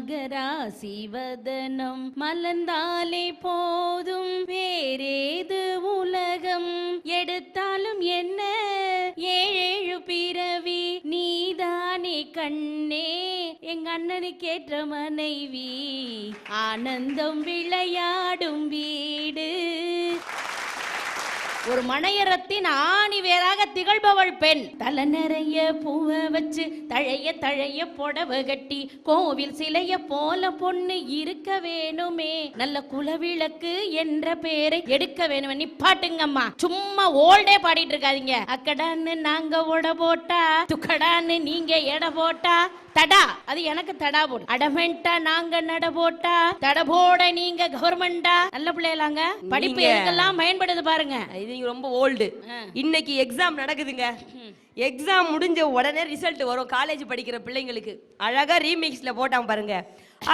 மகராசி வதனம் மலர்ந்தாலே போதும் வேறேது உலகம்? எடுத்தாலும் என்ன? ஏழேழு பிறவி நீதானே கண்ணே. எங்க அண்ணனுக்கு ஏற்ற மனைவி ஆனந்தம் விளையாடும் வீடு. ஒரு மனையரத்தின் ஆணி வேறாக திகழ்பவள் பெண். தலை நிறைய பூவை வச்சு தழைய தழைய புடவை கட்டி கோவில் சிலைய போல பொண்ணு இருக்க வேணுமே. நல்ல குலவிளக்கு என்ற பேரை எடுக்க வேணுமே. நிப்பாட்டுங்கம்மா சும்மா ஓல்டே பாடிட்டு இருக்காதீங்க. அக்கடான்னு நாங்க உட போட்டா துக்கடான்னு நீங்க எடை போட்டா தடா அது எனக்கு தடா போடு. அடமெண்டா நாங்க நட போட்டா. தட போட நீங்க கவர்மெண்டா. நல்ல பிள்ளைகளாங்க படிப்பு எதுக்கெல்லாம் பயன்படுது பாருங்க. இது ரொம்ப ஓல்டு. இன்னைக்கு எக்ஸாம் நடக்குதுங்க. எக்ஸாம் முடிஞ்ச உடனே ரிசல்ட் வரும். காலேஜ் படிக்கிற பிள்ளைங்களுக்கு. அழகா ரீமிக்ஸ்ல போட்டான் பாருங்க.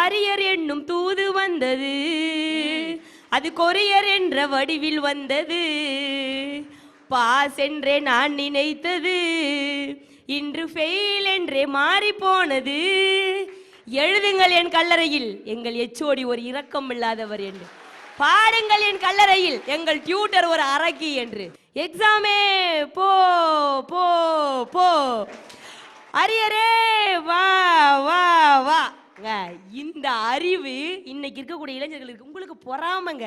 அரியர் என்னும் தூது வந்தது. அது கொரியர் என்ற வடிவில் வந்தது. பாஸ் என்றே நான் நினைத்தது. இன்று ஃபெயில் என்றே மாறி போனது எழுதுங்கள் என் கல்லறையில் எங்கள் எச்சோடி ஒரு இரக்கம் இல்லாதவர் என்று. பாடுங்கள் என் கல்லறையில் எங்கள் டியூட்டர் ஒரு அரக்கி என்று. எக்ஸாமே போ போ போ. அரியரே வா வா வா. இந்த அறிவு இன்னைக்கு இருக்கக்கூடிய இளைஞர்களுக்கு உங்களுக்கு பொறாமங்க.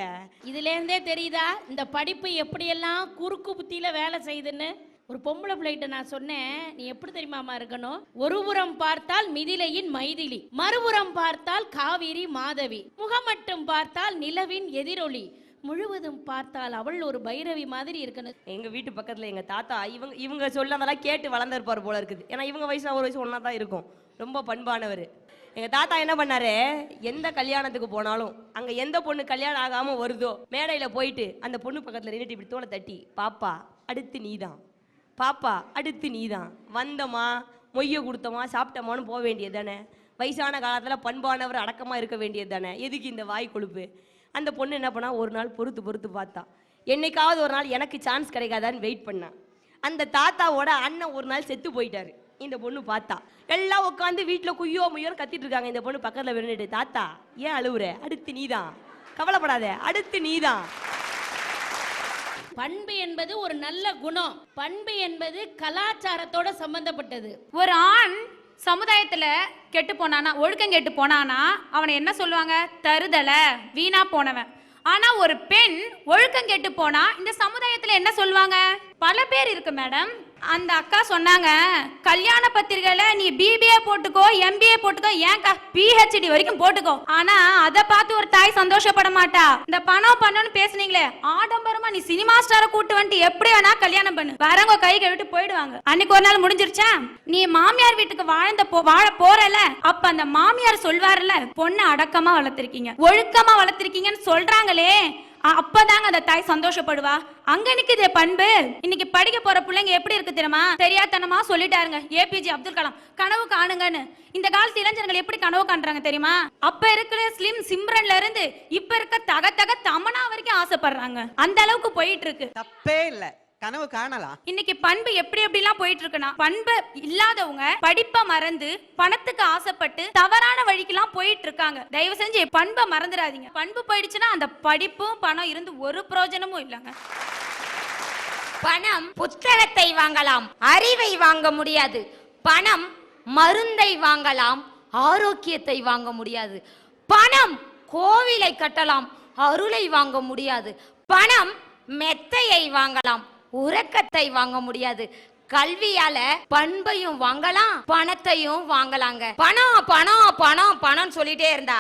இதுல இருந்தே தெரியுதா? இந்த படிப்பு எப்படியெல்லாம் குறுக்கு புத்தியில வேலை செய்யுதுன்னு ஒரு பொம்பளை பிள்ளைகிட்ட நான் சொன்னேன் நீ எப்படி தெரியுமாமா இருக்கணும்? ஒருபுறம் பார்த்தால் மிதிலையின் மைதிலி மறுபுறம் பார்த்தால் காவிரி மாதவி முகமட்டும் பார்த்தால் நிலவின் எதிரொலி முழுவதும் பார்த்தால் அவள் ஒரு பைரவி மாதிரி இருக்கணும். எங்க வீட்டு பக்கத்துல எங்க தாத்தா இவங்க இவங்க சொல்லதெல்லாம் கேட்டு வளர்ந்துருப்பாரு போல இருக்குது. ஏன்னா இவங்க வயசு ஒரு வயசு ஒன்றா தான் இருக்கும். ரொம்ப பண்பானவர். எங்க தாத்தா என்ன பண்ணாரு? எந்த கல்யாணத்துக்கு போனாலும் அங்க எந்த பொண்ணு கல்யாணம் ஆகாம வருதோ மேடையில போயிட்டு அந்த பொண்ணு பக்கத்துல நின்றுட்டு இப்படி தோலை தட்டி பாப்பா அடுத்து நீதான். பாப்பா அடுத்து நீதான். வந்தமா மொய்யை கொடுத்தமா சாப்பிட்டமான்னு போக வேண்டியது தானே? வயசான காலத்தில் பண்பானவர் அடக்கமாக இருக்க வேண்டியது தானே? எதுக்கு இந்த வாய் கொழுப்பு? அந்த பொண்ணு என்ன பண்ணா ஒரு நாள் பொறுத்து பொறுத்து பார்த்தா. என்னைக்காவது ஒரு நாள் எனக்கு சான்ஸ் கிடைக்காதான்னு வெயிட் பண்ணான் அந்த தாத்தாவோட அண்ணன் ஒரு நாள் செத்து போயிட்டாரு. இந்த பொண்ணு பார்த்தா. எல்லாம் உட்காந்து வீட்டில் குய்யோ முய்யோன்னு கத்திட்டு இருக்காங்க. இந்த பொண்ணு பக்கத்தில் விழுந்துட்டு தாத்தா ஏன் அழுவுற? அடுத்து நீதான். கவலைப்படாத. அடுத்து நீதான். பண்பு என்பது ஒரு நல்ல குணம். பண்பு என்பது கலாச்சாரத்தோட சம்பந்தப்பட்டது. ஒரு ஆண் சமுதாயத்துல கெட்டு போனானா ஒழுக்கம் கெட்டு போனானா அவனை என்ன சொல்லுவாங்க? தருதல வீணா போனவன். ஆனா ஒரு பெண் ஒழுக்கம் கெட்டு போனா இந்த சமுதாயத்துல என்ன சொல்லுவாங்க? பல பேர் இருக்கு மேடம் அந்த அக்கா சொன்னாங்க கல்யாண பத்திரிகையில நீ பிபிஏ போட்டுக்கோ எம்பிஏ போட்டுக்கோ ஏன்க்கா பிஹெச்டி வரைக்கும் போட்டுக்கோ. ஆனா அத பார்த்து ஒரு தாய் சந்தோஷப்பட மாட்டா. இந்த பணம் பண்ணணும்னு பேசுனீங்களே ஆடம்பரமா நீ சினிமா ஸ்டார கூட்டு வந்துட்டு எப்படி வேணா கல்யாணம் பண்ணு. வரவங்க கை கழுவிட்டு போயிடுவாங்க. அன்னைக்கு ஒரு நாள் முடிஞ்சிருச்சா? நீ மாமியார் வீட்டுக்கு வாழ்ந்த வாழ போறல? அப்ப அந்த மாமியார் சொல்வாருல பொண்ணை அடக்கமா வளர்த்திருக்கீங்க. ஒழுக்கமா வளர்த்திருக்கீங்கன்னு சொல்றாங்களே அப்பதாங்க அந்த தாய் சந்தோஷப்படுவா. அங்க நிக்குது பண்பு. இன்னைக்கு படிக்க போற பிள்ளைங்க எப்படி இருக்கு தெரியுமா? தெரியாதனமா சொல்லிட்டாருங்க ஏபிஜே அப்துல் கலாம். கனவு காணுங்கன்னு. இந்த காலத்து இளைஞர்கள் எப்படி கனவு காண்றாங்க தெரியுமா? அப்ப இருக்கிற ஸ்லிம் சிம்ரன்ல இருந்து இப்ப இருக்க தக தக தமனா வரைக்கும் ஆசைப்படுறாங்க. அந்த அளவுக்கு போயிட்டு இருக்கு. தப்பே இல்லை. கனவு காணலாம். இன்னைக்கு பண்பு எப்படி எப்படிலாம் போயிட்டு இருக்குன்னா பண்பு இல்லாதவங்க படிப்பை மறந்து பணத்துக்கு ஆசைப்பட்டு தவறான வழிக்கெல்லாம் போயிட்டு இருக்காங்க தயவு செஞ்சு பண்பை மறந்துடாதீங்க. பண்பு போயிடுச்சுன்னா அந்த படிப்பும் பணம் இருந்து ஒரு பிரயோஜனமும் இல்லைங்க. பணம் புத்தகத்தை வாங்கலாம் அறிவை வாங்க முடியாது. பணம் மருந்தை வாங்கலாம் ஆரோக்கியத்தை வாங்க முடியாது. பணம் கோவிலை கட்டலாம் அருளை வாங்க முடியாது. பணம் மெத்தையை வாங்கலாம் உறக்கத்தை வாங்க முடியாது. கல்வியால பண்பையும் வாங்கலாம் பணத்தையும் வாங்கலாங்க. பணம் பணம் பணம் பணம் சொல்லிட்டே இருந்தா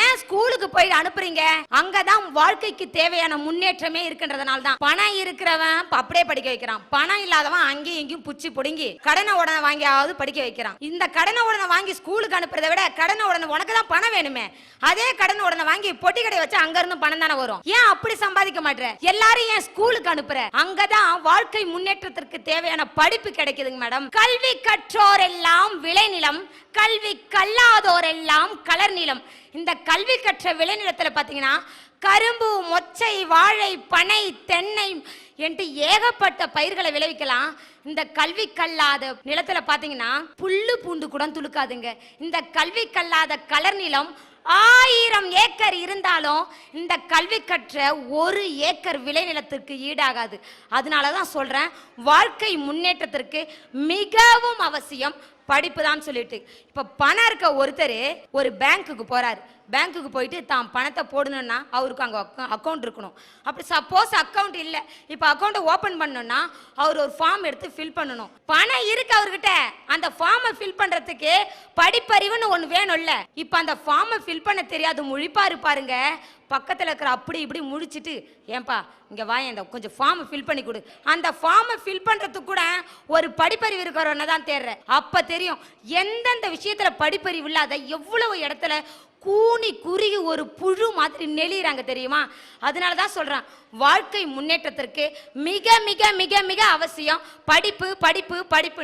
ஏன் ஸ்கூலுக்கு போய் அனுப்புறீங்க? அங்கதான் வாழ்க்கைக்கு தேவையான முன்னேற்றமே இருக்கின்றதுனால தான் பணம் இருக்கிறவன் அப்படியே படிக்க வைக்கிறான். பணம் இல்லாதவன் அங்கேயும் இங்கேயும் புச்சி புடுங்கி கடனை உடனே வாங்கியாவது படிக்க வைக்கிறான். இந்த கடனை உடனே வாங்கி ஸ்கூலுக்கு அனுப்புறதை விட கடனை உடனே உனக்கு தான் பணம் வேணுமே. அதே கடன் உடனே வாங்கி பொட்டி கடை வச்சு அங்க இருந்து பணம் தானே வரும். ஏன் அப்படி சம்பாதிக்க மாட்டேற? எல்லாரும் ஏன் ஸ்கூலுக்கு அனுப்புற? அங்கதான் வாழ்க்கை முன்னேற்றத்திற்கு தேவையான படிப்பு கிடைக்குதுங்க மேடம். கல்வி கற்றோர் எல்லாம் விளைநிலம் கல்வி கல்லாதோர் எல்லாம் கலர் நிலம் இந்த கல்வி கற்ற விளைநிலத்துல பாத்தீங்கன்னா கரும்பு மொச்சை வாழை பனை தென்னை என்று ஏகப்பட்ட பயிர்களை விளைவிக்கலாம். இந்த கல்வி கல்லாத நிலத்துல பாத்தீங்கன்னா புல்லு பூண்டு கூட துளுக்காதுங்க. இந்த கல்வி கல்லாத கலர் நிலம் ஆயிரம் ஏக்கர் இருந்தாலும் இந்த கல்வி கற்ற ஒரு ஏக்கர் விளைநிலத்திற்கு ஈடாகாது. அதனால தான் சொல்கிறேன் வாழ்க்கை முன்னேற்றத்திற்கு மிகவும் அவசியம் படிப்பு தான் சொல்லிட்டு. இப்போ பணம் இருக்க ஒருத்தர் ஒரு பேங்க்குக்கு போகிறார் பேங்க்குக்கு போயிட்டு தான் பணத்தை போடணும்னா அவருக்கு அங்கே அக்கௌண்ட் இருக்கணும். அப்படி சப்போஸ் அக்கௌண்ட் இல்லை. இப்போ அக்கௌண்ட்டை ஓப்பன் பண்ணணும்னா அவர் ஒரு ஃபார்ம் எடுத்து ஃபில் பண்ணணும். பணம் இருக்கு அவர்கிட்ட. அந்த ஃபார்மை ஃபில் பண்ணுறதுக்கு படிப்பறிவுன்னு ஒன்று வேணும்ல. இப்போ அந்த ஃபார்மை ஃபில் பண்ண தெரியாது முழிப்பாக இருப்பாருங்க. பக்கத்தில் இருக்கிற அப்படி இப்படி முழிச்சிட்டு ஏன்பா இங்கே வா இந்த கொஞ்சம் ஃபார்மை ஃபில் பண்ணி கொடு. அந்த ஃபார்மை ஃபில் பண்ணுறதுக்கு கூட ஒரு படிப்பறிவு இருக்கிறவன தான் தேடுறேன். அப்போ தெரியும் எந்தெந்த விஷயத்தில் படிப்பறிவு இல்லாத எவ்வளவு இடத்துல கூனி குறுகி ஒரு புழு மாதிரி நெளிகிறாங்க தெரியுமா? அதனால தான் சொல்கிறேன் வாழ்க்கை முன்னேற்றத்திற்கு மிக மிக மிக மிக அவசியம் படிப்பு படிப்பு படிப்பு